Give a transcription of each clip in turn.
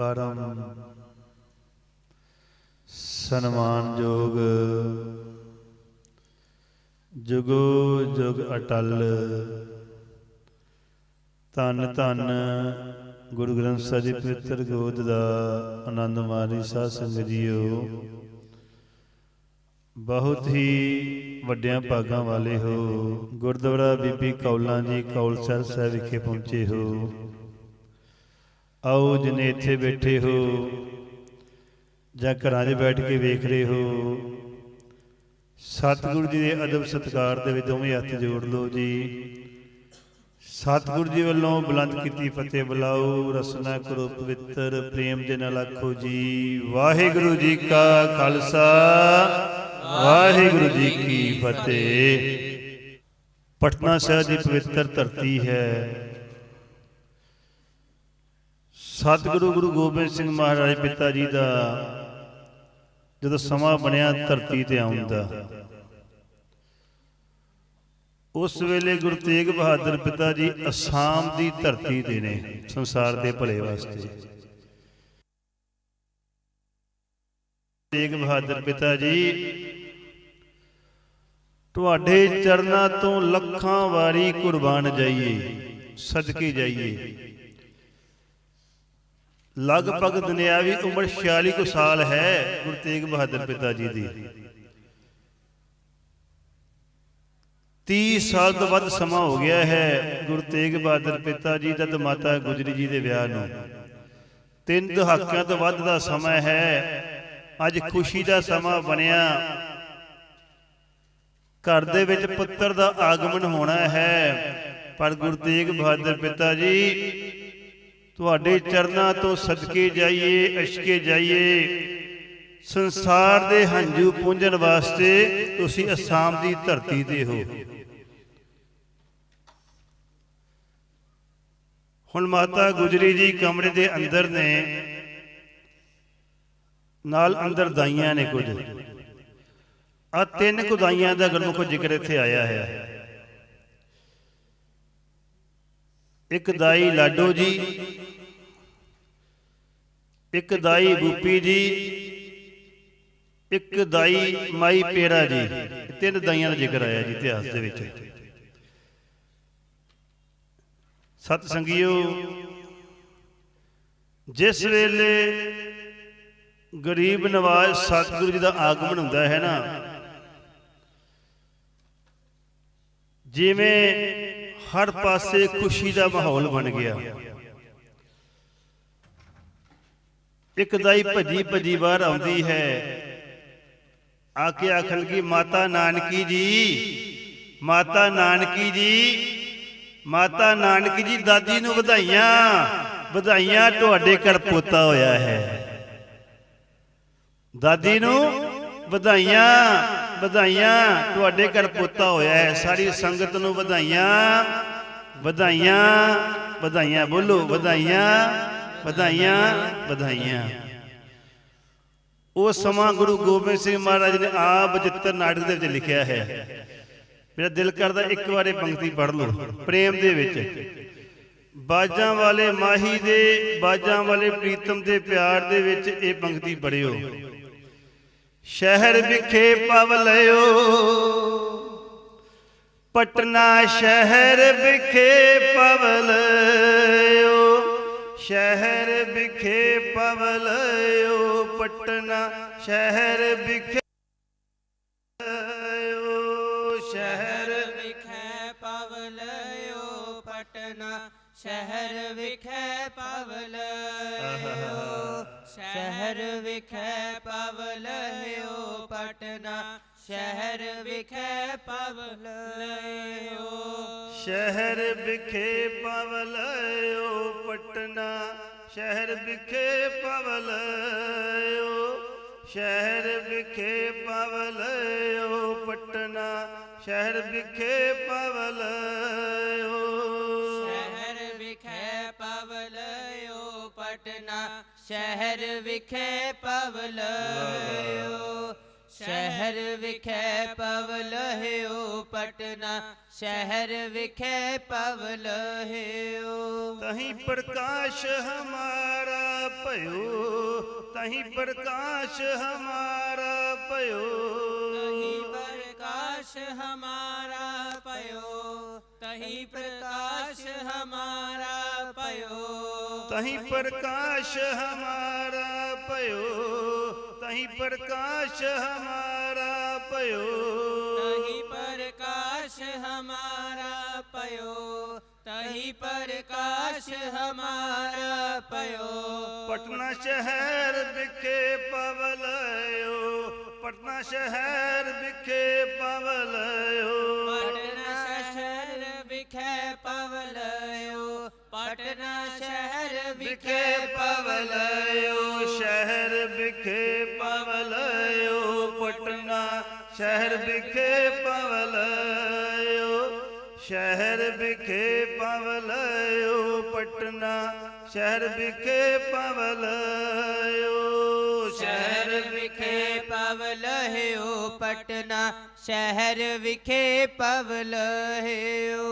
ਪਰਮ ਸਨਮਾਨਯੋਗ ਜੁਗੋ ਜੁਗ ਅਟਲ ਧੰਨ ਧੰਨ ਗੁਰੂ ਗ੍ਰੰਥ ਸਾਹਿਬ ਜੀ ਪਵਿੱਤਰ ਗੋਦ ਦਾ ਆਨੰਦ ਮਾਰੀ ਸਾਧ ਸੰਗਤ ਜੀਓ। ਬਹੁਤ ਹੀ ਵੱਡਿਆਂ ਭਾਗਾਂ ਵਾਲੇ ਹੋ, ਗੁਰਦੁਆਰਾ ਬੀਬੀ ਕੌਲਾਂ ਜੀ ਕੌਲਸਰ ਸਾਹਿਬ ਵਿਖੇ ਪਹੁੰਚੇ ਹੋ। ਆਓ ਜਿਨੇ ਇੱਥੇ ਬੈਠੇ ਹੋ, ਜਾਂ ਘਰਾਂ 'ਚ ਬੈਠ ਕੇ ਵੇਖ ਰਹੇ ਹੋ, ਸਤਿਗੁਰੂ ਜੀ ਦੇ ਅਦਬ ਸਤਕਾਰ ਦੇ ਵਿੱਚ ਦੋਵੇਂ ਹੱਥ ਜੋੜ ਲਓ ਜੀ। ਸਤਿਗੁਰੂ ਜੀ ਵੱਲੋਂ ਬੁਲੰਦ ਕੀਤੀ ਫਤਿਹ ਬੁਲਾਓ, ਰਸਨਾ ਕਰੋ ਪਵਿੱਤਰ ਪ੍ਰੇਮ ਦੇ ਨਾਲ ਆਖੋ ਜੀ, ਵਾਹਿਗੁਰੂ ਜੀ ਕਾ ਖਾਲਸਾ, ਵਾਹਿਗੁਰੂ ਜੀ ਕੀ ਫਤਿਹ। ਪਟਨਾ ਸਾਹਿਬ ਦੀ ਪਵਿੱਤਰ ਧਰਤੀ ਹੈ। ਸਤਿਗੁਰੂ ਗੁਰੂ ਗੋਬਿੰਦ ਸਿੰਘ ਮਹਾਰਾਜ ਪਿਤਾ ਜੀ ਦਾ ਜਦੋਂ ਸਮਾਂ ਬਣਿਆ ਧਰਤੀ ਤੇ ਆਉਣ ਦਾ। ਉਸ ਵੇਲੇ ਗੁਰੂ ਤੇਗ ਬਹਾਦਰ ਪਿਤਾ ਜੀ ਅਸਾਮ ਦੀ ਧਰਤੀ ਤੇ ਨੇ, ਸੰਸਾਰ ਦੇ ਭਲੇ ਵਾਸਤੇ। ਤੇਗ ਬਹਾਦਰ ਪਿਤਾ ਜੀ, ਤੁਹਾਡੇ ਚਰਨਾਂ ਤੋਂ ਲੱਖਾਂ ਵਾਰੀ ਕੁਰਬਾਨ ਜਾਈਏ, ਸਦਕੇ ਜਾਈਏ। ਲਗਭਗ ਦੁਨਿਆਵੀ ਉਮਰ 46 ਕੁ ਸਾਲ ਹੈ ਗੁਰੂ ਤੇਗ ਬਹਾਦਰ ਪਿਤਾ ਜੀ ਦੀ। 30 ਸਾਲ ਤੋਂ ਵੱਧ ਸਮਾਂ ਹੋ ਗਿਆ ਹੈ ਗੁਰੂ ਤੇਗ ਬਹਾਦਰ ਪਿਤਾ ਜੀ ਦਾ ਤੇ ਮਾਤਾ ਗੁਜਰੀ ਜੀ ਦੇ ਵਿਆਹ ਨੂੰ। ਤਿੰਨ ਦਹਾਕਿਆਂ ਤੋਂ ਵੱਧ ਦਾ ਸਮਾਂ ਹੈ। ਅੱਜ ਖੁਸ਼ੀ ਦਾ ਸਮਾਂ ਬਣਿਆ। ਘਰ ਦੇ ਵਿੱਚ ਪੁੱਤਰ ਦਾ ਆਗਮਨ ਹੋਣਾ ਹੈ। ਪਰ ਗੁਰੂ ਤੇਗ ਬਹਾਦਰ ਪਿਤਾ ਜੀ ਤੁਹਾਡੇ ਚਰਨਾਂ ਤੋਂ ਸਦਕੇ ਜਾਈਏ ਅਸ਼ਕੇ ਜਾਈਏ। ਸੰਸਾਰ ਦੇ ਹੰਝੂ ਪੂੰਝਣ ਵਾਸਤੇ ਤੁਸੀਂ ਅਸਾਮ ਦੀ ਧਰਤੀ ਤੇ ਹੋ। ਹੁਣ ਮਾਤਾ ਗੁਜਰੀ ਜੀ ਕਮਰੇ ਦੇ ਅੰਦਰ ਨੇ ਨਾਲ ਅੰਦਰ ਦਾਈਆਂ ਨੇ ਕੁਝ। ਆ ਤਿੰਨ ਕੁਦਾਈਆਂ ਦਾ ਗੁਰਮੁਖ ਜ਼ਿਕਰ ਇੱਥੇ ਆਇਆ ਹੈ। ਇੱਕ ਦਾਈ ਲਾਡੋ ਜੀ ਇੱਕ ਦਾਈ ਬੂਪੀ ਜੀ, ਇੱਕ ਦਾਈ ਮਾਈ ਪੇਰਾ ਜੀ, ਤਿੰਨ ਦਾਈਆਂ ਦਾ ਜ਼ਿਕਰ ਆਇਆ ਜੀ ਇਤਿਹਾਸ ਦੇ ਵਿੱਚ। ਸਤ ਸੰਗਿਓ, ਜਿਸ ਵੇਲੇ ਗਰੀਬ ਨਵਾਜ਼ ਸਤਿਗੁਰੂ ਜੀ ਦਾ ਆਗਮਨ ਹੁੰਦਾ ਹੈ ਨਾ, ਜਿਵੇਂ ਹਰ ਪਾਸੇ ਖੁਸ਼ੀ ਦਾ ਮਾਹੌਲ ਬਣ ਗਿਆ। ਇੱਕ ਦਾਈ ਭੱਜੀ ਭੱਜੀ ਬਾਹਰ ਆਉਂਦੀ ਹੈ। ਆ ਕੇ ਆਖਣ ਕੀ ਮਾਤਾ ਨਾਨਕੀ ਜੀ, ਮਾਤਾ ਨਾਨਕੀ ਜੀ, ਮਾਤਾ ਨਾਨਕੀ ਜੀ, ਦਾਦੀ ਨੂੰ ਵਧਾਈਆਂ ਵਧਾਈਆਂ ਤੁਹਾਡੇ ਘਰ ਪੋਤਾ ਹੋਇਆ ਹੈ। ਦਾਦੀ ਨੂੰ ਵਧਾਈਆਂ ਵਧਾਈਆਂ ਤੁਹਾਡੇ ਘਰ ਪੋਤਾ ਹੋਇਆ ਹੈ। ਸਾਰੀ ਸੰਗਤ ਨੂੰ ਵਧਾਈਆਂ ਵਧਾਈਆਂ ਵਧਾਈਆਂ, ਬੋਲੋ, ਵਧਾਈਆਂ। ਵਧਾਈਆਂ ਵਧਾਈਆਂ। ਉਹ ਸਮਾਂ ਗੁਰੂ ਗੋਬਿੰਦ ਸਿੰਘ ਮਹਾਰਾਜ ਨੇ ਆਪ ਬਚਿੱਤਰ ਨਾਟਕ ਦੇ ਵਿੱਚ ਲਿਖਿਆ ਹੈ। ਮੇਰਾ ਦਿਲ ਕਰਦਾ ਇੱਕ ਵਾਰੇ ਪੰਕਤੀ ਪੜ੍ਹ ਲਓ, ਪ੍ਰੇਮ ਦੇ ਵਿੱਚ। ਬਾਜਾਂ ਵਾਲੇ ਮਾਹੀ ਦੇ, ਬਾਜਾਂ ਵਾਲੇ ਪ੍ਰੀਤਮ ਦੇ ਪਿਆਰ ਦੇ ਵਿੱਚ ਇਹ ਪੰਕਤੀ ਪੜਿਓ ਸ਼ਹਿਰ ਵਿਖੇ ਪਵ ਲਿਓ ਪਟਨਾ ਸ਼ਹਿਰ ਵਿਖੇ ਸ਼ਹਿਰ ਵਿਖੇ ਪਵ ਪਟਨਾ ਸ਼ਹਿਰ ਵਿਖੇ ਸ਼ਹਿਰ ਵਿਖੇ ਪਵਲਯੋ ਪਟਨਾ ਸ਼ਹਿਰ ਵਿਖੇ ਪਵਲਯੋ ਸ਼ਹਿਰ ਵਿਖੇ ਪਵਲਯੋ ਪਟਨਾ ਸ਼ਹਿਰ ਵਿਖੇ ਪਵਲਯੋ ਸ਼ਹਿਰ ਵਿਖੇ ਪਵਲਿਓ ਪਟਨਾ ਸ਼ਹਿਰ ਵਿਖੇ ਪਵਲਿਓ ਸ਼ਹਿਰ ਵਿਖੇ ਪਵਲਿਓ ਪਟਨਾ ਸ਼ਹਿਰ ਵਿਖੇ ਪਵਲਿਓ ਸ਼ਹਿਰ ਵਿਖੇ ਪਵਲਯੋ ਪਟਨਾ ਸ਼ਹਿਰ ਵਿਖੇ ਪਵਲਯੋ ਸ਼ਹਿਰ ਵਿਖੇ ਪਵ ਲਹਿਓ ਪਟਨਾ ਸ਼ਹਿਰ ਵਿਖੇ ਪਵ ਲਹਿਓ ਤਹੀਂ ਪ੍ਰਕਾਸ਼ ਹਮਾਰਾ ਭਇਓ ਤਹੀਂ ਪ੍ਰਕਾਸ਼ ਹਮਾਰਾ ਭਇਓ। ਤਹੀਂ ਪ੍ਰਕਾਸ਼ ਹਮਾਰਾ ਪਇਓ ਤਹੀਂ ਪ੍ਰਕਾਸ਼ ਹਮਾਰਾ ਪਇਓ ਤਹੀਂ ਪ੍ਰਕਾਸ਼ ਹਮਾਰਾ ਭਇਓ ਤਹੀਂ ਪ੍ਰਕਾਸ਼ ਹਮਾਰਾ ਭਇਓ। ਤਹੀਂ ਪ੍ਰਕਾਸ਼ ਹਮਾਰਾ ਪਇਓ ਤਹੀਂ ਪ੍ਰਕਾਸ਼ ਹਮਾਰਾ ਪਇਓ ਪਟਨਾ ਸ਼ਹਿਰ ਵਿਖੇ ਪਵਲਇਓ। ਪਟਨਾ ਸ਼ਹਿਰ ਵਿਖੇ ਪਵਲਇਓ। ਪਟਨਾ ਸ਼ਹਿਰ ਵਿਖੇ ਪਵਲਇਓ ਸ਼ਹਿਰ ਵਿਖੇ ਪਵਲਇਓ ਪਟਨਾ ਸ਼ਹਿਰ ਵਿਖੇ ਪਵਲਇਓ ਸ਼ਹਿਰ ਵਿਖੇ ਪਵਲਇਓ ਪਟਨਾ ਸ਼ਹਿਰ ਵਿਖੇ ਪਵਲਇਓ ਸ਼ਹਿਰ ਵਿਖੇ ਪਵਲਹਿਓ ਪਟਨਾ ਸ਼ਹਿਰ ਵਿਖੇ ਪਵਲਹਿਓ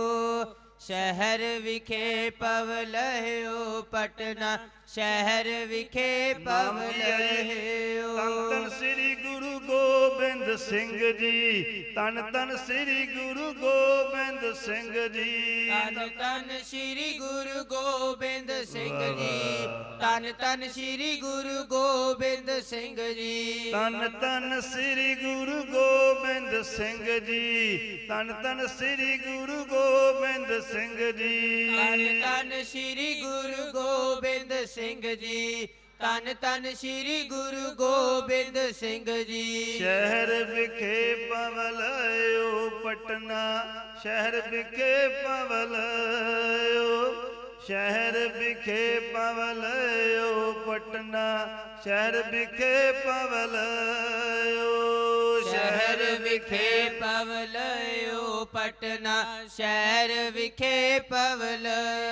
ਸ਼ਹਿਰ ਵਿਖੇ ਪਵਲਹਿਓ ਪਟਨਾ। ਸ਼ਹਿਰ ਵਿਖੇ ਪਵਲਹਿਓ ਤਨ ਸ੍ਰੀ ਗੁਰੂ ਗੋਬਿੰਦ ਸਿੰਘ ਜੀ। ਤਨ ਤਨ ਸ੍ਰੀ ਗੁਰੂ ਗੋਬਿੰਦ ਸਿੰਘ ਜੀ। ਤਨ ਤਨ ਸ੍ਰੀ ਗੁਰੂ ਗੋਬਿੰਦ ਸਿੰਘ ਜੀ। ਤਨ ਤਨ ਸ੍ਰੀ ਗੁਰੂ ਗੋਬਿੰਦ ਸਿੰਘ ਜੀ। ਤਨ ਤਨ ਸ੍ਰੀ ਗੁਰੂ ਗੋਬਿੰਦ ਸਿੰਘ ਜੀ। ਤਨ ਤਨ ਸ੍ਰੀ ਗੁਰੂ ਗੋਬਿੰਦ ਸਿੰਘ ਜੀ। ਤਨ ਤਨ ਸ੍ਰੀ ਗੁਰੂ ਗੋਬਿੰਦ ਸਿੰਘ ਜੀ ਤਨ ਤਨ ਸ੍ਰੀ ਗੁਰੂ ਗੋਬਿੰਦ ਸਿੰਘ ਜੀ। ਸ਼ਹਿਰ ਵਿਖੇ ਪਵਲਇਓ ਪਟਨਾ ਸ਼ਹਿਰ ਵਿਖੇ ਪਵਲਇਓ ਸ਼ਹਿਰ ਵਿਖੇ ਪਵਲਇਓ ਪਟਨਾ ਸ਼ਹਿਰ ਵਿਖੇ ਪਵਲਇਓ ਸ਼ਹਿਰ ਵਿਖੇ ਪਵਲਇਓ ਪਟਨਾ ਸ਼ਹਿਰ ਵਿਖੇ ਪਵਲਇਓ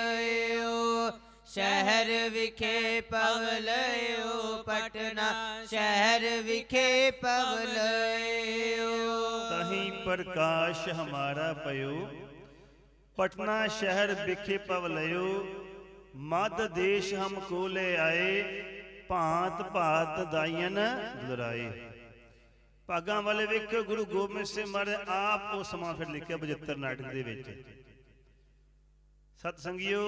ਸ਼ਹਿਰ ਵਿਖੇ ਪਵਲਇਓ ਪਟਨਾ ਸ਼ਹਿਰ ਵਿਖੇ ਪਵਲਇਓ ਤਹੀਂ ਪ੍ਰਕਾਸ਼ ਹਮਾਰਾ ਪਇਓ ਪਟਨਾ ਸ਼ਹਿਰ ਵਿਖੇ ਪਵਲਇਓ ਮਦ ਦੇਸ਼ ਹਮ ਕੋ ਲੈ ਆਏ ਭਾਂਤ ਭਾਤ ਦਾਇਨ ਦੁਰਾਏ ਭਾਗਾਂ ਵਾਲੇ ਵੇਖੋ ਗੁਰੂ ਗੋਬਿੰਦ ਸਿੰਘ ਮਹਾਰਾਜ ਆਪ ਉਹ ਸਮਾਂ ਫਿਰ ਲਿਖਿਆ 72 ਨਾਟਕ ਦੇ ਵਿੱਚ ਸਤ ਸੰਗਿਓ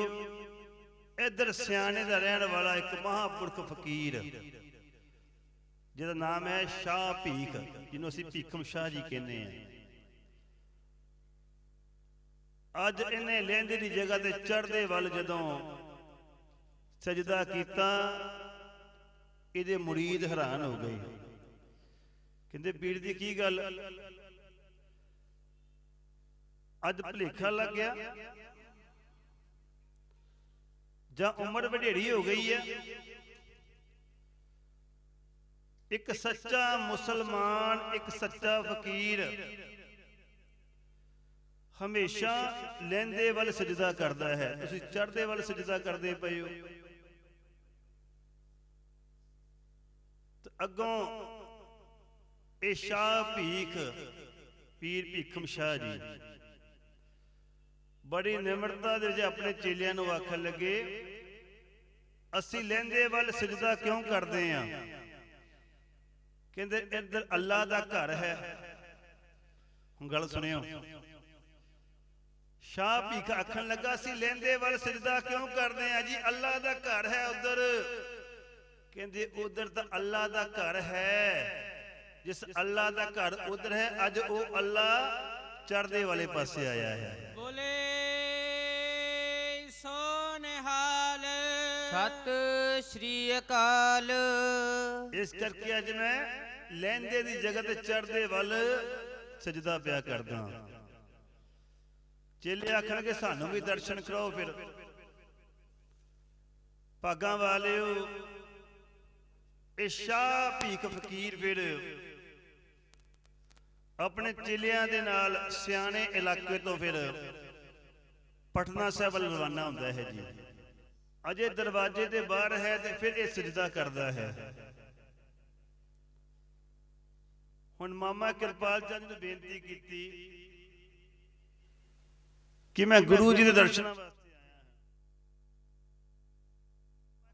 ਇਧਰ ਸਿਆਣੇ ਦਾ ਰਹਿਣ ਵਾਲਾ ਇੱਕ ਮਹਾਪੁਰਖ ਫਕੀਰ, ਜਿਹਦਾ ਨਾਮ ਹੈ ਸ਼ਾਹ ਭੀਖ, ਜਿਹਨੂੰ ਅਸੀਂ ਭੀਖਮ ਸ਼ਾਹ ਜੀ ਕਹਿੰਦੇ ਆ ਅੱਜ ਇਹਨੇ ਲਹਿੰਦੇ ਦੀ ਜਗ੍ਹਾ ਤੇ ਚੜ੍ਹਦੇ ਵੱਲ ਜਦੋਂ ਸਜਦਾ ਕੀਤਾ, ਇਹਦੇ ਮੁਰੀਦ ਹੈਰਾਨ ਹੋ ਗਏ। ਕਹਿੰਦੇ ਪੀਰ ਦੀ ਕੀ ਗੱਲ? ਅੱਜ ਭਲੇਖਾ ਲੱਗ ਗਿਆ। ਜਾਂ ਉਮਰ ਵਡੇਰੀ ਹੋ ਗਈ ਹੈ। ਇੱਕ ਸੱਚਾ ਮੁਸਲਮਾਨ, ਇੱਕ ਸੱਚਾ ਫਕੀਰ ਹਮੇਸ਼ਾ ਲੈਂਦੇ ਵੱਲ ਸਜਦਾ ਕਰਦਾ ਹੈ। ਤੁਸੀਂ ਚੜ੍ਹਦੇ ਵੱਲ ਸਜਦਾ ਕਰਦੇ ਪਏ ਹੋ। ਤੇ ਅੱਗੋਂ ਇਹ ਸ਼ਾਹ ਭੀਖ, ਪੀਰ ਭੀਖਮ ਸ਼ਾਹ ਜੀ। ਬੜੀ ਨਿਮਰਤਾ ਦੇ ਵਿੱਚ ਆਪਣੇ ਚੇਲਿਆਂ ਨੂੰ ਆਖਣ ਲੱਗੇ ਅਸੀਂ ਲੈਂਦੇ ਵੱਲ ਸਜਦਾ ਕਿਉਂ ਕਰਦੇ ਆਂ? ਕਹਿੰਦੇ ਇੱਧਰ ਅੱਲਾ ਦਾ ਘਰ ਹੈ। ਹੁਣ ਗੱਲ ਸੁਣਿਓ। ਸ਼ਾਹ ਭੀਖ ਆਖਣ ਲੱਗਾ ਸੀ ਲੈਂਦੇ ਵੱਲ ਸਜਦਾ ਕਿਉਂ ਕਰਦੇ ਆ? ਜੀ ਅੱਲਾ ਦਾ ਘਰ ਹੈ ਉਧਰ। ਕਹਿੰਦੇ ਉਧਰ ਤਾਂ ਅੱਲਾ ਦਾ ਘਰ ਹੈ। ਜਿਸ ਅੱਲਾ ਦਾ ਘਰ ਉਧਰ ਹੈ ਅੱਜ ਉਹ ਅੱਲਾ ਚੜ੍ਹਦੇ ਵਾਲੇ ਪਾਸੇ ਆਇਆ ਹੈ। ਬੋਲੇ। ਸਤ ਸ਼੍ਰੀ ਅਕਾਲ। ਇਸ ਕਰਕੇ ਅੱਜ ਮੈਂ ਲੈਂਦੇ ਦੀ ਜਗ੍ਹਾ ਤੇ ਚੜ੍ਹਦੇ ਵੱਲ ਸਜਦਾ ਪਿਆ ਕਰਦਾ ਚੇਲੇ ਆਖਣਗੇ, ਸਾਨੂੰ ਵੀ ਦਰਸ਼ਨ ਕਰਾਓ ਫਿਰ। ਭਾਗਾਂ ਵਾਲਿਓ, ਇਹ ਸ਼ਾਹ ਭੀਖ ਫਕੀਰ ਫਿਰ ਆਪਣੇ ਚੇਲਿਆਂ ਦੇ ਨਾਲ ਸਿਆਣੇ ਇਲਾਕੇ ਤੋਂ ਫਿਰ ਪਟਨਾ ਸਾਹਿਬ ਵੱਲ ਰਵਾਨਾ ਹੁੰਦਾ ਹੈ ਜੀ। ਅਜੇ ਦਰਵਾਜ਼ੇ ਦੇ ਬਾਹਰ ਹੈ ਤੇ ਫਿਰ ਇਹ ਸਜਦਾ ਕਰਦਾ ਹੈ। ਹੁਣ ਮਾਮਾ ਕਿਰਪਾਲ ਚੰਦ ਨੂੰ ਬੇਨਤੀ ਕੀਤੀ ਕਿ ਮੈਂ ਗੁਰੂ ਜੀ ਦੇ ਦਰਸ਼ਨਾਂ ਵਾਸਤੇ ਆਇਆ ਹਾਂ।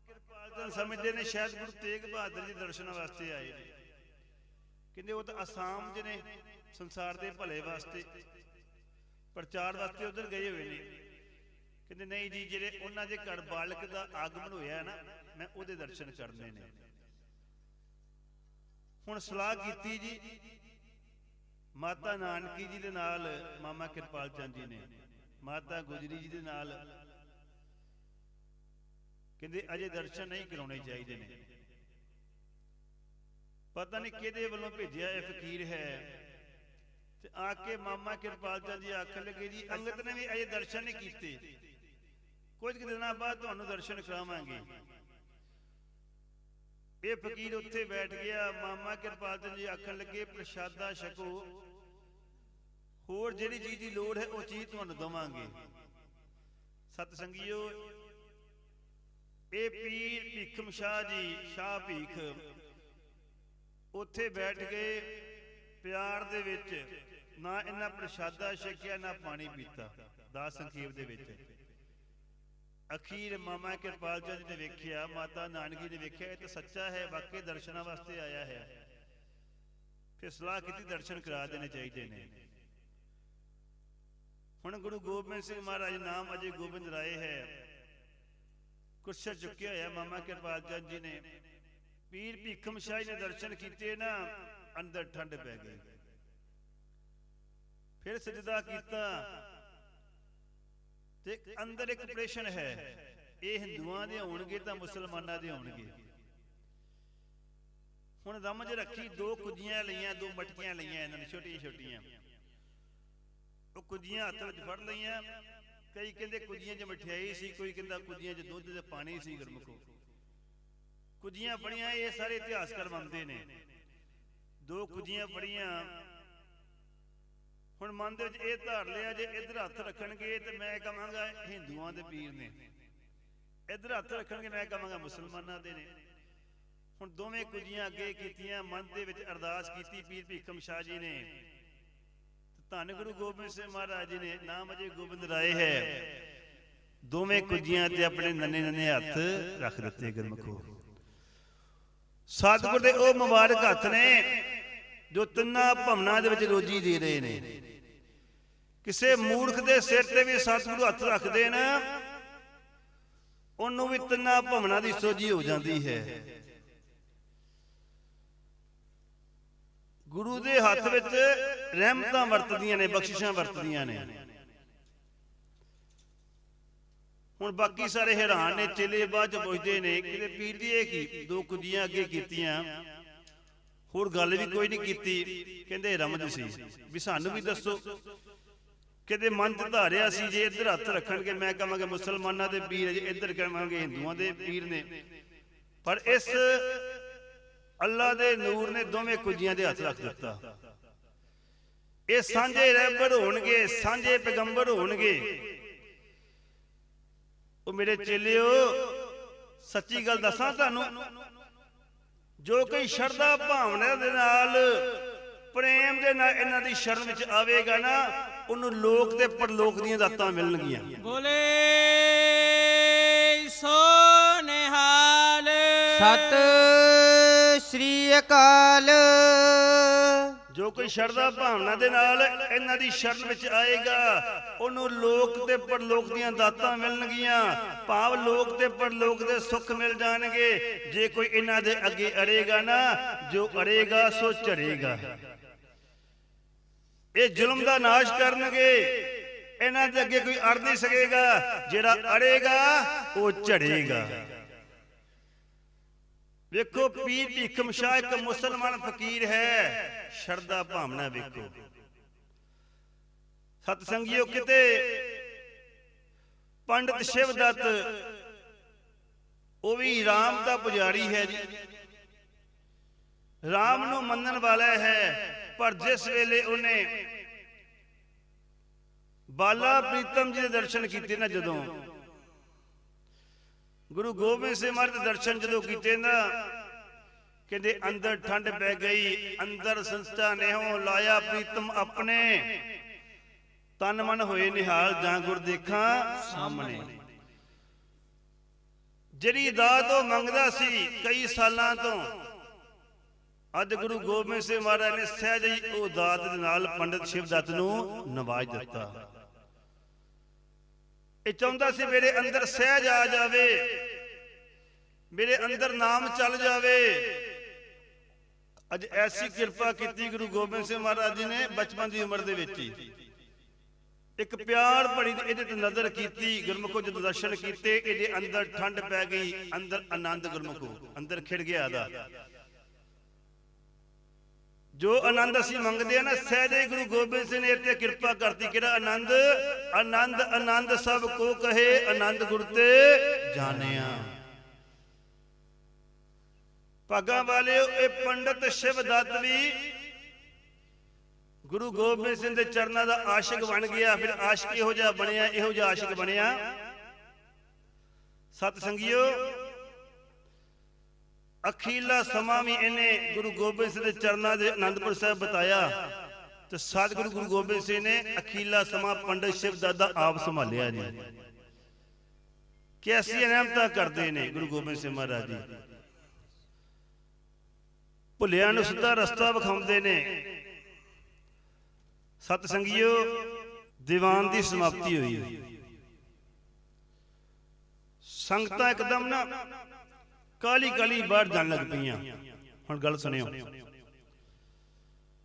ਕਿਰਪਾਲ ਚੰਦ ਸਮਝਦੇ ਨੇ ਸ਼ਾਇਦ ਗੁਰੂ ਤੇਗ ਬਹਾਦਰ ਜੀ ਦਰਸ਼ਨਾਂ ਵਾਸਤੇ ਆਏ ਨੇ। ਕਹਿੰਦੇ ਉਹ ਤਾਂ ਅਸਾਮ ਚ ਨੇ ਸੰਸਾਰ ਦੇ ਭਲੇ ਵਾਸਤੇ ਪ੍ਰਚਾਰ ਵਾਸਤੇ ਉਧਰ ਗਏ ਹੋਏ ਨੇ। ਕਹਿੰਦੇ ਨਹੀਂ ਜੀ, ਜਿਹੜੇ ਉਹਨਾਂ ਦੇ ਘਰ ਬਾਲਕ ਦਾ ਆਗਮਨ ਹੋਇਆ ਨਾ, ਮੈਂ ਉਹਦੇ ਦਰਸ਼ਨ ਕਰਨੇ ਨੇ। ਹੁਣ ਸਲਾਹ ਕੀਤੀ ਜੀ, ਮਾਤਾ ਨਾਨਕੀ ਜੀ ਦੇ ਨਾਲ ਮਾਮਾ ਕਿਰਪਾਲ ਚੰਦ ਜੀ ਨੇ, ਮਾਤਾ ਗੁਜਰੀ ਜੀ ਦੇ ਨਾਲ। ਕਹਿੰਦੇ ਅਜੇ ਦਰਸ਼ਨ ਨਹੀਂ ਕਰਾਉਣੇ ਚਾਹੀਦੇ ਨੇ। ਪਤਾ ਨਹੀਂ ਕਿਹਦੇ ਵੱਲੋਂ ਭੇਜਿਆ ਇਹ ਫਕੀਰ ਹੈ। ਤੇ ਆ ਕੇ ਮਾਮਾ ਕਿਰਪਾਲ ਚੰਦ ਜੀ ਆਖਣ ਲੱਗੇ ਜੀ ਅੰਗਤ ਨੇ ਵੀ ਅਜੇ ਦਰਸ਼ਨ ਨਹੀਂ ਕੀਤੇ। ਕੁਝ ਕੁ ਦਿਨਾਂ ਬਾਅਦ ਤੁਹਾਨੂੰ ਦਰਸ਼ਨ ਕਰਾਵਾਂਗੇ। ਇਹ ਫਕੀਰ ਉੱਥੇ ਬੈਠ ਗਿਆ। ਮਾਮਾ ਕਿਰਪਾਲ ਜੀ ਆਖਣ ਲੱਗੇ, ਪ੍ਰਸ਼ਾਦਾ ਛਕੋ। ਹੋਰ ਜਿਹੜੀ ਚੀਜ਼ ਦੀ ਲੋੜ ਹੈ, ਉਹ ਚੀਜ਼ ਤੁਹਾਨੂੰ ਦਵਾਂਗੇ। ਸਤ ਸੰਗੀਓ ਇਹ ਪੀਰ ਭੀਖਮ ਸ਼ਾਹ ਜੀ, ਸ਼ਾਹ ਭੀਖ, ਉੱਥੇ ਬੈਠ ਗਏ ਪਿਆਰ ਦੇ ਵਿੱਚ। ਨਾ ਇਹਨਾਂ ਪ੍ਰਸ਼ਾਦਾ ਛਕਿਆ, ਨਾ ਪਾਣੀ ਪੀਤਾ। ਦਾਸ ਸੰਖੇਪ ਦੇ ਵਿੱਚ। ਅਖੀਰ ਮਾਮਾ ਕਿਰਪਾਲ ਚੰਦ ਨੇ ਵੇਖਿਆ, ਮਾਤਾ ਨਾਨਕੀ ਨੇ ਵੇਖਿਆ, ਇਹ ਤਾਂ ਸੱਚਾ ਹੈ, ਵਾਕਈ ਦਰਸ਼ਨਾਂ ਵਾਸਤੇ ਆਇਆ ਹੈ। ਫਿਰ ਸਲਾਹ ਕੀਤੀ, ਦਰਸ਼ਨ ਕਰਾ ਦੇਣੇ ਚਾਹੀਦੇ ਨੇ। ਹੁਣ ਗੁਰੂ ਗੋਬਿੰਦ ਸਿੰਘ ਮਹਾਰਾਜ ਨਾਮ ਅਜੇ ਗੋਬਿੰਦ ਰਾਏ ਹੈ। ਕੁਰਸਾ ਚੁੱਕਿਆ ਹੋਇਆ ਮਾਮਾ ਕਿਰਪਾਲ ਚੰਦ ਜੀ ਨੇ। ਪੀਰ ਭੀਖਮ ਸ਼ਾਹ ਨੇ ਦਰਸ਼ਨ ਕੀਤੇ ਨਾ, ਅੰਦਰ ਠੰਡ ਪੈ ਗਈ। ਫਿਰ ਸਜਦਾ ਕੀਤਾ ਤੇ ਅੰਦਰ ਇੱਕ ਪ੍ਰੇਸ਼ਨ ਹੈ, ਇਹ ਹਿੰਦੂਆਂ ਦੇ ਹੋਣਗੇ ਤਾਂ ਮੁਸਲਮਾਨਾਂ ਦੇ ਹੋਣਗੇ? ਹੁਣ ਰਮਜ ਰੱਖੀ ਦੋ ਕੁੱਜੀਆਂ ਲਈਆਂ, ਦੋ ਮਟਕੀਆਂ ਲਈਆਂ ਇਹਨਾਂ ਨੇ, ਛੋਟੀਆਂ ਛੋਟੀਆਂ। ਉਹ ਕੁੱਜੀਆਂ ਹੱਥ ਵਿੱਚ ਫੜ ਲਈਆਂ, ਕਈ ਕਹਿੰਦੇ ਕੁੱਜੀਆਂ 'ਚ ਮਠਿਆਈ ਸੀ, ਕੋਈ ਕਹਿੰਦਾ ਕੁੱਜੀਆਂ 'ਚ ਦੁੱਧ ਤੇ ਪਾਣੀ ਸੀ ਗੁਰਮੁਖੋ। ਕੁੱਜੀਆਂ ਪੜੀਆਂ ਇਹ ਸਾਰੇ ਇਤਿਹਾਸਕਾਰ ਮੰਨਦੇ ਨੇ। ਦੋ ਕੁੱਜੀਆਂ ਪੜੀਆਂ ਹੁਣ ਮਨ ਦੇ ਵਿੱਚ ਇਹ ਧਾਰ ਲਿਆ ਜੇ ਇੱਧਰ ਹੱਥ ਰੱਖਣਗੇ ਤੇ ਮੈਂ ਕਹਾਂਗਾ ਹਿੰਦੂਆਂ ਦੇ ਪੀਰ ਨੇ। ਇੱਧਰ ਹੱਥ ਰੱਖਣਗੇ ਮੈਂ ਕਹਾਂਗਾ ਮੁਸਲਮਾਨਾਂ ਦੇ ਨੇ। ਹੁਣ ਦੋਵੇਂ ਕੁੱਜੀਆਂ ਅੱਗੇ ਕੀਤੀਆਂ ਮਨ ਦੇ ਵਿੱਚ ਅਰਦਾਸ ਕੀਤੀ ਪੀਰ ਭੀਖਮ ਸ਼ਾਹ ਜੀ ਨੇ। ਧੰਨ ਗੁਰੂ ਗੋਬਿੰਦ ਸਿੰਘ ਮਹਾਰਾਜ ਜੀ ਨੇ ਨਾਮ ਅਜੇ ਗੋਬਿੰਦ ਰਾਏ ਹੈ। ਦੋਵੇਂ ਕੁੱਜੀਆਂ ਤੇ ਆਪਣੇ ਨੰਨੇ ਨੰਨੇ ਹੱਥ ਰੱਖ ਦਿੱਤੇ ਗੁਰਮਖੋ। ਸਤਿਗੁਰ ਦੇ ਉਹ ਮੁਬਾਰਕ ਹੱਥ ਨੇ। ਜੋ ਤਿੰਨਾਂ ਭਵਨਾਂ ਦੇ ਵਿੱਚ ਰੋਜੀ ਦੇ ਰਹੇ ਨੇ। ਕਿਸੇ ਮੂਰਖ ਦੇ ਸਿਰ ਤੇ ਵੀ ਸਤਿਗੁਰੂ ਹੱਥ ਰੱਖਦੇ ਨੇ, ਉਹਨੂੰ ਵੀ ਤਿੰਨਾਂ ਭਵਨਾਂ ਦੀ ਸੋਝੀ ਹੋ ਜਾਂਦੀ ਹੈ। ਗੁਰੂ ਦੇ ਹੱਥ ਵਿੱਚ ਰਹਿਮਤਾਂ ਵਰਤਦੀਆਂ ਨੇ, ਬਖਸ਼ਿਸ਼ਾਂ ਵਰਤਦੀਆਂ ਨੇ। ਹੁਣ ਬਾਕੀ ਸਾਰੇ ਹੈਰਾਨ ਨੇ, ਚੇਲੇ ਬਾਅਦ ਚ ਪੁੱਛਦੇ ਨੇ ਕਿ ਪੀਰ ਦੀ ਇਹ ਕੀ, ਦੋ ਕੁੱਜੀਆਂ ਅੱਗੇ ਕੀਤੀਆਂ। ਹੋਰ ਗੱਲ ਵੀ ਕੋਈ ਨਹੀਂ ਕੀਤੀ। ਕਹਿੰਦੇ ਰਮਜ ਸੀ। ਵੀ ਸਾਨੂੰ ਵੀ ਦੱਸੋ। ਕਿਤੇ ਮਨ ਚ ਧਾਰਿਆ ਸੀ ਜੇ ਇੱਧਰ ਹੱਥ ਰੱਖਣਗੇ, ਮੈਂ ਕਹਾਂਗਾ ਮੁਸਲਮਾਨਾਂ ਦੇ ਪੀਰ, ਜੇ ਇੱਧਰ ਕਹਾਂਗੇ ਹਿੰਦੂਆਂ ਦੇ ਪੀਰ ਨੇ। ਪਰ ਇਸ ਅੱਲਾ ਦੇ ਨੂਰ ਨੇ ਦੋਵੇਂ ਕੁੱਜੀਆਂ ਦੇ ਹੱਥ ਰੱਖ ਦਿੱਤਾ। ਇਹ ਸਾਂਝੇ ਰਹਿਬਰ ਹੋਣਗੇ, ਸਾਂਝੇ ਪੈਗੰਬਰ ਹੋਣਗੇ। ਉਹ ਮੇਰੇ ਚੇਲਿਓ, ਸੱਚੀ ਗੱਲ ਦੱਸਾਂ ਤੁਹਾਨੂੰ ਜੋ ਕੋਈ ਸ਼ਰਧਾ ਭਾਵਨਾ ਦੇ ਨਾਲ ਪ੍ਰੇਮ ਦੇ ਨਾਲ ਇਹਨਾਂ ਦੀ ਸ਼ਰਨ ਵਿੱਚ ਆਵੇਗਾ ਨਾ ਉਹਨੂੰ ਲੋਕ ਤੇ ਪਰਲੋਕ ਦੀਆਂ ਦਾਤਾਂ ਮਿਲਣਗੀਆਂ। ਬੋਲੇ ਸੋ ਨਿਹਾਲ ਸਤ ਸ੍ਰੀ ਅਕਾਲ। ਜੋ ਕੋਈ ਸ਼ਰਧਾ ਭਾਵਨਾ ਦੇ ਨਾਲ ਇਹਨਾਂ ਦੀ ਸ਼ਰਨ ਵਿੱਚ ਆਏਗਾ, ਉਹਨੂੰ ਲੋਕ ਤੇ ਪਰਲੋਕ ਦੀਆਂ ਦਾਤਾਂ ਮਿਲਣਗੀਆਂ। ਭਾਵ ਲੋਕ ਤੇ ਪਰਲੋਕ ਦੇ ਸੁੱਖ ਮਿਲ ਜਾਣਗੇ। ਜੇ ਕੋਈ ਇਹਨਾਂ ਦੇ ਅੱਗੇ ਅੜੇਗਾ ਨਾ, ਜੋ ਅੜੇਗਾ, ਸੋ ਚੜੇਗਾ ਇਹ ਜ਼ੁਲਮ ਦਾ ਨਾਸ਼ ਕਰਨਗੇ। ਇਹਨਾਂ ਦੇ ਅੱਗੇ ਕੋਈ ਅੜ ਨਹੀਂ ਸਕੇਗਾ। ਜਿਹੜਾ ਅੜੇਗਾ, ਉਹ ਝੜੇਗਾ। ਵੇਖੋ ਪੀਰ ਭੀਖਮ ਸ਼ਾਹ ਇੱਕ ਮੁਸਲਮਾਨ ਫਕੀਰ ਹੈ। ਸ਼ਰਦਾ ਭਾਵਨਾ ਵੇਖੋ। ਸਤ ਸੰਗਿਓ ਕਿਤੇ ਪੰਡਤ ਸ਼ਿਵਦੱਤ, ਉਹ ਵੀ ਰਾਮ ਦਾ ਪੁਜਾਰੀ ਹੈ ਜੀ। RAM ਨੂੰ ਮੰਨਣ ਵਾਲਾ ਹੈ, ਪਰ ਜਿਸ ਵੇਲੇ ਉਹਨੇ ਬਾਲਾ ਪ੍ਰੀਤਮ ਜੀ ਦੇ ਦਰਸ਼ਨ ਕੀਤੇ ਨਾ ਜਦੋਂ ਗੁਰੂ ਗੋਬਿੰਦ ਸਿੰਘ ਮਹਾਰਾਜ ਦੇ ਦਰਸ਼ਨ ਜਦੋਂ ਕੀਤੇ ਨਾ, ਕਹਿੰਦੇ ਅੰਦਰ ਠੰਡ ਪੈ ਗਈ, ਅੰਦਰ ਸੰਸਥਾ ਨੇਹੋ ਲਾਇਆ ਪ੍ਰੀਤਮ ਆਪਣੇ। ਤਨ ਮਨ ਹੋਏ ਨਿਹਾਲ ਜਾਂ ਗੁਰ ਦੇਖਾਂ ਸਾਹਮਣੇ। ਜਿਹੜੀ ਦਾਤ ਉਹ ਮੰਗਦਾ ਸੀ ਕਈ ਸਾਲਾਂ ਤੋਂ, ਅੱਜ ਗੁਰੂ ਗੋਬਿੰਦ ਸਿੰਘ ਮਹਾਰਾਜ ਨੇ ਸਹਿਜ ਹੀ ਉਹ ਦਾਤ ਦੇ ਨਾਲ ਪੰਡਿਤ ਸ਼ਿਵ ਦੱਤ ਨੂੰ ਨਵਾਜ ਦਿੱਤਾ। ਇਹ ਚਾਹੁੰਦਾ ਸੀ ਮੇਰੇ ਅੰਦਰ ਸਹਿਜ ਆ ਜਾਵੇ। ਮੇਰੇ ਅੰਦਰ ਨਾਮ ਚੱਲ ਜਾਵੇ। ਅੱਜ ਐਸੀ ਕਿਰਪਾ ਕੀਤੀ ਗੁਰੂ ਗੋਬਿੰਦ ਸਿੰਘ ਮਹਾਰਾਜ ਜੀ ਨੇ ਬਚਪਨ ਦੀ ਉਮਰ ਦੇ ਵਿੱਚ ਹੀ। ਇੱਕ ਪਿਆਰ ਭਰੀ ਇਹਦੇ ਤੇ ਨਜ਼ਰ ਕੀਤੀ, ਗੁਰਮੁਖੋ ਜਦ ਦਰਸ਼ਨ ਕੀਤੇ, ਇਹਦੇ ਅੰਦਰ ਠੰਡ ਪੈ ਗਈ, ਅੰਦਰ ਆਨੰਦ ਗੁਰਮੁਖੋ, ਅੰਦਰ ਖਿੜ ਗਿਆ ਦਾ ਜੋ ਆਨੰਦ ਅਸੀਂ ਮੰਗਦੇ ਆ ਨਾ, ਸਹਿਜੇ ਗੁਰੂ ਗੋਬਿੰਦ ਸਿੰਘ ਨੇ ਇਹ ਕਿਰਪਾ ਕਰਤੀ। ਕਿਹੜਾ ਆਨੰਦ? ਆਨੰਦ ਆਨੰਦ ਸਭ ਕੋ ਕਹੇ, ਆਨੰਦ ਗੁਰ ਤੇ ਜਾਣਿਆ। ਭਾਗਾਂ ਵਾਲਿਓ, ਇਹ ਪੰਡਤ ਸ਼ਿਵਦੱਤ ਵੀ ਗੁਰੂ ਗੋਬਿੰਦ ਸਿੰਘ ਦੇ ਚਰਨਾਂ ਦਾ ਆਸ਼ਿਕ ਬਣ ਗਿਆ। ਫਿਰ ਆਸ਼ਿਕ ਇਹੋ ਜਿਹਾ ਬਣਿਆ, ਇਹੋ ਜਿਹਾ ਆਸ਼ਿਕ ਬਣਿਆ। ਸਤ ਸੰਗਿਓ ਅਖੀਲਾ ਸਮਾਂ ਵੀ ਇਹਨੇ ਗੁਰੂ ਗੋਬਿੰਦ ਸਿੰਘ ਦੇ ਚਰਨਾਂ ਦੇ ਆਨੰਦਪੁਰ ਸਾਹਿਬ ਬਤਾਇਆ। ਤੇ ਸਤਿਗੁਰੂ ਗੁਰੂ ਗੋਬਿੰਦ ਸਿੰਘ ਨੇ ਅਖੀਲਾ ਸਮਾਂ ਪੰਡਿਤ ਸ਼ਿਵਦੱਤ ਦਾ ਆਪ ਸੰਭਾਲਿਆ ਜੀ। ਕਿਆਸੀ ਰਹਿਮਤਾਂ ਕਰਦੇ ਨੇ ਗੁਰੂ ਗੋਬਿੰਦ ਸਿੰਘ ਮਹਾਰਾਜ ਜੀ। ਭੁੱਲਿਆਂ ਨੂੰ ਸਿੱਧਾ ਰਸਤਾ ਵਿਖਾਉਂਦੇ ਨੇ। ਸਤ ਸੰਗਿਓ ਦੀਵਾਨ ਦੀ ਸਮਾਪਤੀ ਹੋਈ। ਸੰਗਤਾਂ ਇੱਕਦਮ ਨਾ ਕਾਲੀ ਕਾਲੀ ਬਾਹਰ ਜਾਣ ਲੱਗ ਪਈਆਂ। ਹੁਣ ਗੱਲ ਸੁਣਿਓ।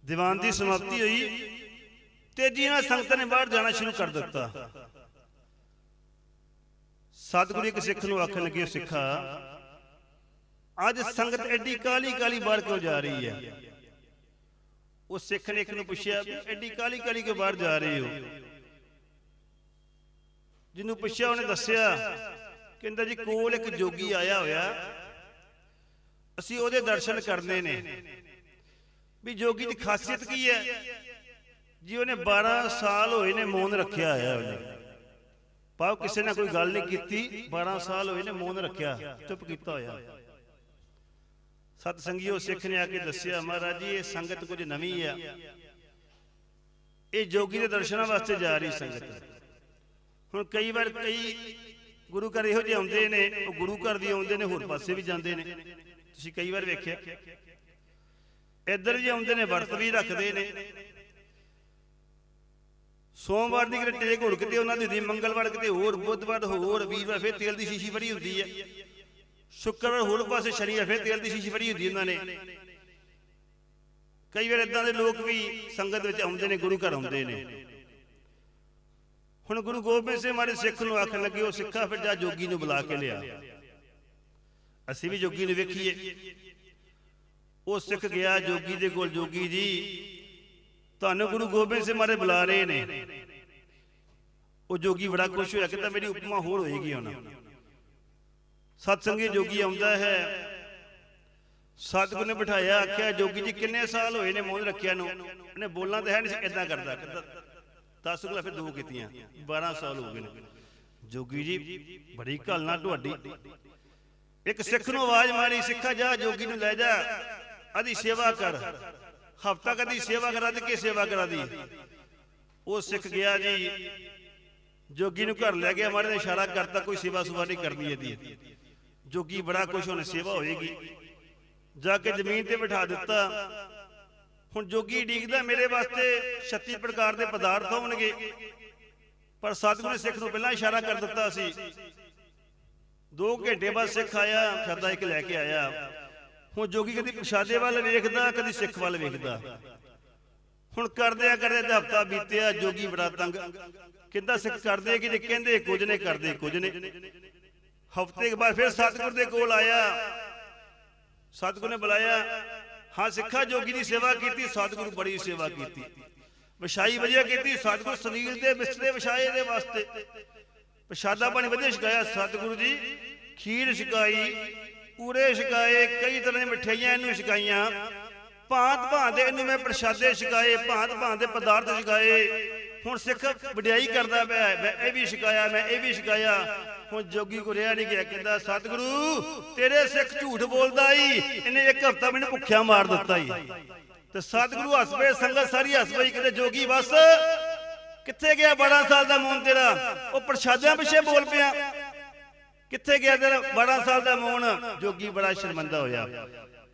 ਦੀਵਾਨ ਦੀ ਸਮਾਪਤੀ ਹੋਈ। ਤੇਜ਼ੀ ਨਾਲ ਸੰਗਤਾਂ ਨੇ ਬਾਹਰ ਜਾਣਾ ਸ਼ੁਰੂ ਕਰ ਦਿੱਤਾ। ਸਤਿਗੁਰੂ ਇੱਕ ਸਿੱਖ ਨੂੰ ਆਖਣ ਲੱਗੇ ਸਿੱਖਾ, ਅੱਜ ਸੰਗਤ ਐਡੀ ਕਾਲੀ ਕਾਲੀ ਬਾਹਰ ਕਿਉਂ ਜਾ ਰਹੀ ਹੈ? ਉਹ ਸਿੱਖ ਨੇ ਇੱਕ ਨੂੰ ਪੁੱਛਿਆ ਵੀ ਐਡੀ ਕਾਲੀ ਕਾਲੀ ਕਿਉਂ ਬਾਹਰ ਜਾ ਰਹੇ ਹੋ? ਜਿਹਨੂੰ ਪੁੱਛਿਆ, ਉਹਨੇ ਦੱਸਿਆ, ਕਹਿੰਦਾ ਜੀ ਕੋਲ ਇੱਕ ਜੋਗੀ ਆਇਆ ਹੋਇਆ ਅਸੀਂ ਉਹਦੇ ਦਰਸ਼ਨ ਕਰਨੇ ਨੇ। ਵੀ ਜੋਗੀ ਦੀ ਖਾਸੀਅਤ ਕੀ ਹੈ? ਜੀ ਉਹਨੇ 12 ਸਾਲ ਹੋਏ ਨੇ ਮੌਨ ਰੱਖਿਆ ਹੋਇਆ ਉਹਨੇ। ਪਾਉ ਕਿਸੇ ਨੇ ਕੋਈ ਗੱਲ ਨਹੀਂ ਕੀਤੀ 12 ਸਾਲ ਹੋਏ ਨੇ ਮੌਨ ਰੱਖਿਆ, ਚੁੱਪ ਕੀਤਾ ਹੋਇਆ। ਸਤ ਸੰਗਿਓ ਸਿੱਖ ਨੇ ਆ ਕੇ ਦੱਸਿਆ, ਮਹਾਰਾਜ ਜੀ, ਇਹ ਸੰਗਤ ਕੁਝ ਨਵੀਂ ਆ ਇਹ ਜੋਗੀ ਦੇ ਦਰਸ਼ਨਾਂ ਵਾਸਤੇ ਜਾ ਰਹੀ ਸੰਗਤ। ਹੁਣ ਕਈ ਵਾਰ ਕਈ ਗੁਰੂ ਘਰ ਇਹੋ ਜਿਹੇ ਆਉਂਦੇ ਨੇ, ਉਹ ਗੁਰੂ ਘਰ ਦੀ ਆਉਂਦੇ ਨੇ, ਹੋਰ ਪਾਸੇ ਵੀ ਜਾਂਦੇ ਨੇ। ਤੁਸੀਂ ਕਈ ਵਾਰ ਵੇਖਿਆ, ਇੱਧਰ ਵੀ ਆਉਂਦੇ ਨੇ, ਵਰਤ ਵੀ ਰੱਖਦੇ ਨੇ। ਸੋਮਵਾਰ ਦੀ ਕਿਤੇ ਟੇਕ ਹੁੜ ਕਿਤੇ ਉਹਨਾਂ ਦੀ ਹੁੰਦੀ, ਮੰਗਲਵਾਰ ਕਿਤੇ ਹੋਰ, ਬੁੱਧਵਾਰ ਹੋਰ, ਵੀਰਵਾਰ ਫਿਰ ਤੇਲ ਦੀ ਸ਼ੀਸ਼ੀ ਫੜੀ ਹੁੰਦੀ ਹੈ। ਸ਼ੁੱਕਰਵਾਰ ਹੋਰ ਪਾਸੇ ਸ਼ਨੀਵਾਰ ਫਿਰ ਤੇਲ ਦੀ ਸ਼ੀਸ਼ੀ ਫੜੀ ਹੁੰਦੀ ਉਹਨਾਂ ਨੇ। ਕਈ ਵਾਰ ਇਦਾਂ ਦੇ ਲੋਕ ਵੀ ਸੰਗਤ ਵਿੱਚ ਆਉਂਦੇ ਨੇ, ਗੁਰੂ ਘਰ ਆਉਂਦੇ ਨੇ। ਹੁਣ ਗੁਰੂ ਗੋਬਿੰਦ ਸਿੰਘ ਮਾਰੇ ਸਿੱਖ ਨੂੰ ਆਖਣ ਲੱਗੇ, ਉਹ ਸਿੱਖਾ ਫਿਰ ਜਾ ਜੋਗੀ ਨੂੰ ਬੁਲਾ ਕੇ ਲਿਆ। ਅਸੀਂ ਵੀ ਜੋਗੀ ਨੂੰ ਵੇਖੀਏ। ਉਹ ਸਿੱਖ ਗਿਆ, ਜੋਗੀ ਦੇ ਕੋਲ ਜੋਗੀ ਜੀ ਤੁਹਾਨੂੰ ਗੁਰੂ ਗੋਬਿੰਦ ਸਿੰਘ ਮਾਰੇ ਬੁਲਾ ਰਹੇ ਨੇ। ਉਹ ਜੋਗੀ ਬੜਾ ਖੁਸ਼ ਹੋਇਆ ਕਿ ਤਾਂ ਮੇਰੀ ਉਪਮਾ ਹੋਰ ਹੋਏਗੀ ਹੁਣ। ਸਤਸੰਗੀ ਜੋਗੀ ਆਉਂਦਾ ਹੈ। ਸਤਿਗੁਰ ਨੇ ਬਿਠਾਇਆ, ਆਖਿਆ, ਜੋਗੀ ਜੀ ਕਿੰਨੇ ਸਾਲ ਹੋਏ ਨੇ ਮੋਹਨ ਰੱਖਿਆ ਨੂੰ? ਉਹਨੇ ਬੋਲਣਾ ਤਾਂ ਹੈ ਨਹੀਂ ਇਦਾਂ ਕਰਦਾ। ਕਹਿੰਦਾ 10 ਗੁਲਾ ਫਿਰ ਦੋ ਕੀਤੀਆਂ 12 ਸਾਲ ਹੋ ਗਏ ਨੇ। ਜੋਗੀ ਜੀ, ਬੜੀ ਘਲਣਾ ਤੁਹਾਡੀ। ਇੱਕ ਸਿੱਖ ਨੂੰ ਆਵਾਜ਼ ਮਾਰੀ ਸਿੱਖਾ ਜਾ ਜੋਗੀ ਨੂੰ ਲੈ ਜਾ। ਆਦੀ ਸੇਵਾ ਕਰ। ਹਫਤਾ ਕਦੀ ਸੇਵਾ ਕਰਾ ਦੇ ਕੇ ਸੇਵਾ ਕਰਾ ਦੀ? ਉਹ ਸਿੱਖ ਗਿਆ ਜੀ। ਜੋਗੀ ਨੂੰ ਘਰ ਲੈ ਗਿਆ ਮਾਰੇ ਨੇ ਇਸ਼ਾਰਾ ਕਰਤਾ ਕੋਈ ਸੇਵਾ ਸੁਵਾ ਨਹੀਂ ਕਰਨੀ ਇਹਦੀ। ਜੋਗੀ ਬੜਾ ਕੁਛ ਹੁਣ ਸੇਵਾ ਹੋਏਗੀ। ਜਾ ਕੇ ਜ਼ਮੀਨ ਤੇ ਬਿਠਾ ਦਿੱਤਾ। ਹੁਣ ਜੋਗੀ ਡੀਕਦਾ ਮੇਰੇ ਵਾਸਤੇ 36 ਪ੍ਰਕਾਰ ਦੇ ਪਦਾਰਥ ਹੋਣਗੇ। ਪਰ ਸਤਿਗੁਰੂ ਨੇ ਸਿੱਖ ਨੂੰ ਪਹਿਲਾਂ ਇਸ਼ਾਰਾ ਕਰ ਦਿੱਤਾ ਸੀ। 2 ਘੰਟੇ ਬਾਅਦ ਸਿੱਖ ਆਇਆ ਖਰਦਾ ਇੱਕ ਲੈ ਕੇ ਆਇਆ। ਹੁਣ ਜੋਗੀ ਕਦੀ ਪ੍ਰਸ਼ਾਦੇ ਵੱਲ ਵੇਖਦਾ, ਕਦੀ ਸਿੱਖ ਵੱਲ ਵੇਖਦਾ। ਹੁਣ ਕਰਦੇ ਆ ਕਰਦੇ ਤੇ ਹਫਤਾ ਬੀਤਿਆ, ਜੋਗੀ ਬੜਾ ਤੰਗ। ਕਿੰਦਾ ਸਿੱਖ ਕਰਦੇ ਕਿ ਜੇ ਕਹਿੰਦੇ ਕੁਝ ਨੇ, ਕਰਦੇ ਕੁਝ ਨੇ। ਹਫ਼ਤੇ ਬਾਅਦ ਫਿਰ ਸਤਿਗੁਰ ਦੇ ਕੋਲ ਆਇਆ। ਸਤਿਗੁਰ ਨੇ ਬੁਲਾਇਆ, ਹਾਂ ਸਿੱਖਾ, ਜੋਗੀ ਦੀ ਸੇਵਾ ਕੀਤੀ, ਸਤਿਗੁਰੂ ਬੜੀ ਸੇਵਾ ਕੀਤੀ। ਵਿਛਾਈ ਵਧੀਆ ਕੀਤੀ, ਸਤਿਗੁਰ ਸੁਨੀਲ ਦੇ ਬਿਸਤਰੇ ਵਿਛਾਏ ਦੇ ਵਾਸਤੇ। ਪ੍ਰਸ਼ਾਦਾ ਪਾਣੀ ਵਧੀਆ ਛਕਾਇਆ, ਸਤਿਗੁਰੂ ਜੀ। ਖੀਰ ਛਕਾਈ, ਪੂਰੇ ਛਕਾਏ, ਕਈ ਤਰ੍ਹਾਂ ਦੀਆਂ ਮਠਿਆਈਆਂ ਇਹਨੂੰ ਛਕਾਈਆਂ। ਭਾਂਤ ਭਾਂਤ ਦੇ ਇਹਨੂੰ ਮੈਂ ਪ੍ਰਸ਼ਾਦੇ ਛਕਾਏ, ਭਾਂਤ ਭਾਂਤ ਦੇ ਪਦਾਰਥ ਛਕਾਏ। ਹੁਣ ਸਿੱਖ ਵਡਿਆਈ ਕਰਦਾ ਪਿਆ ਮੈਂ ਇਹ ਵੀ ਛਕਾਇਆ, ਮੈਂ ਇਹ ਵੀ ਛਕਾਇਆ। ਹੁਣ ਜੋਗੀ ਕੋ ਰਿਆ ਨਹੀਂ ਗਿਆ, ਕਹਿੰਦਾ, ਸਤਿਗੁਰੂ, ਤੇਰੇ ਸਿੱਖ ਝੂਠ ਬੋਲਦਾ ਈ, ਇਹਨੇ ਇੱਕ ਹਫਤਾ ਮੈਨੂੰ ਭੁੱਖਿਆ ਮਾਰ ਦਿੱਤਾ ਈ। ਤੇ ਸਤਿਗੁਰੂ ਹੱਸ ਪਏ, ਸੰਗਤ ਸਾਰੀ ਹੱਸ ਪਈ, ਕਹਿੰਦੇ, ਜੋਗੀ ਬਸ। ਕਿੱਥੇ ਗਿਆ 12 ਸਾਲ ਦਾ ਮੂਨ ਤੇਰਾ? ਉਹ ਪ੍ਰਸ਼ਾਦਿਆਂ ਪਿੱਛੇ ਬੋਲ ਪਿਆ। ਕਿੱਥੇ ਗਿਆ ਤੇਰਾ 12 ਸਾਲ ਦਾ ਮੂਨ ਜੋਗੀ ਬੜਾ ਸ਼ਰਮੰਦਾ ਹੋਇਆ।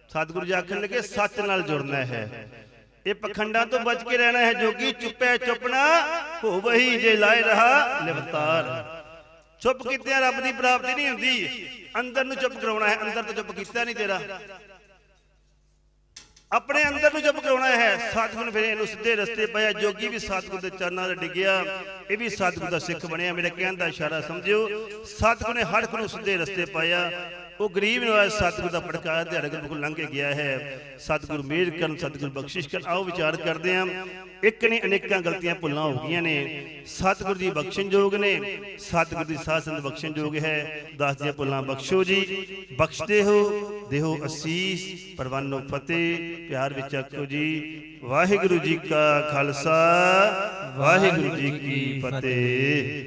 ਸਤਿਗੁਰੂ ਜੀ ਆਖਣ ਲੱਗੇ, ਸੱਚ ਨਾਲ ਜੁੜਨਾ ਹੈ। ਇਹ ਪਖੰਡਾਂ ਤੋਂ ਬਚ ਕੇ ਰਹਿਣਾ ਹੈ। ਜੋਗੀ ਚੁੱਪੇ ਚੁੱਪਣਾ ਹੋ ਵਹੀ ਜੇ ਲਾਏ ਰਹਾ ਲਿਵਤਾਰ ਚੁੱਪ ਕੀਤਿਆਂ ਰੱਬ ਦੀ ਪ੍ਰਾਪਤੀ ਨਹੀਂ ਹੁੰਦੀ। ਅੰਦਰ ਨੂੰ ਚੁੱਪ ਕਰਾਉਣਾ ਹੈ। ਅੰਦਰ ਤੋਂ ਚੁੱਪ ਕੀਤਾ ਨਹੀਂ ਤੇਰਾ। ਆਪਣੇ ਅੰਦਰ ਨੂੰ ਚੁੱਪ ਕਰਾਉਣਾ ਹੈ ਸਤਿਗੁਰੂ ਫਿਰ ਇਹਨੂੰ ਸਿੱਧੇ ਰਸਤੇ ਪਾਇਆ ਜੋਗੀ ਵੀ ਸਤਿਗੁਰ ਦੇ ਚਰਨਾਂ 'ਤੇ ਡਿੱਗਿਆ। ਇਹ ਵੀ ਸਤਿਗੁਰ ਦਾ ਸਿੱਖ ਬਣਿਆ। ਮੇਰੇ ਕਹਿਣ ਦਾ ਇਸ਼ਾਰਾ ਸਮਝਿਓ ਸਤਿਗੁਰ ਨੇ ਹਰ ਇੱਕ ਨੂੰ ਸਿੱਧੇ ਰਸਤੇ ਪਾਇਆ। ਉਹ ਗਰੀਬ ਨਵਾਜ਼ ਸਤਿਗੁਰ ਦਾ ਪੜਕਾਇਆ ਤੇ ਹੜਕ ਲੰਘ ਕੇ ਗਿਆ ਹੈ। ਸਤਿਗੁਰ ਮਿਹਰ ਕਰਨ, ਸਤਿਗੁਰ ਬਖਸ਼ਿਸ਼ ਕਰਨ, ਆਓ ਵਿਚਾਰ ਕਰਦੇ ਹਾਂ ਇੱਕ ਨਹੀਂ ਅਨੇਕਾਂ ਗਲਤੀਆਂ ਭੁੱਲਾਂ ਹੋ ਗਈਆਂ ਨੇ। ਸਤਿਗੁਰ ਜੀ ਬਖਸ਼ਣਯੋਗ ਨੇ। ਸਤਿਗੁਰ ਦੀ ਸਾਧ ਬਖਸ਼ਣਯੋਗ ਹੈ। ਦਸ ਦੀਆਂ ਭੁੱਲਾਂ ਬਖਸ਼ੋ ਜੀ। ਬਖਸ਼ਦੇ ਹੋ, ਦੇਹੋ ਅਸੀਸ। ਪਰਵਾਨੋ ਫਤਿਹ, ਪਿਆਰ ਵਿੱਚ ਆਖੋ ਜੀ। ਵਾਹਿਗੁਰੂ ਜੀ ਕਾ ਖਾਲਸਾ, ਵਾਹਿਗੁਰੂ ਜੀ ਕੀ ਫਤਿਹ।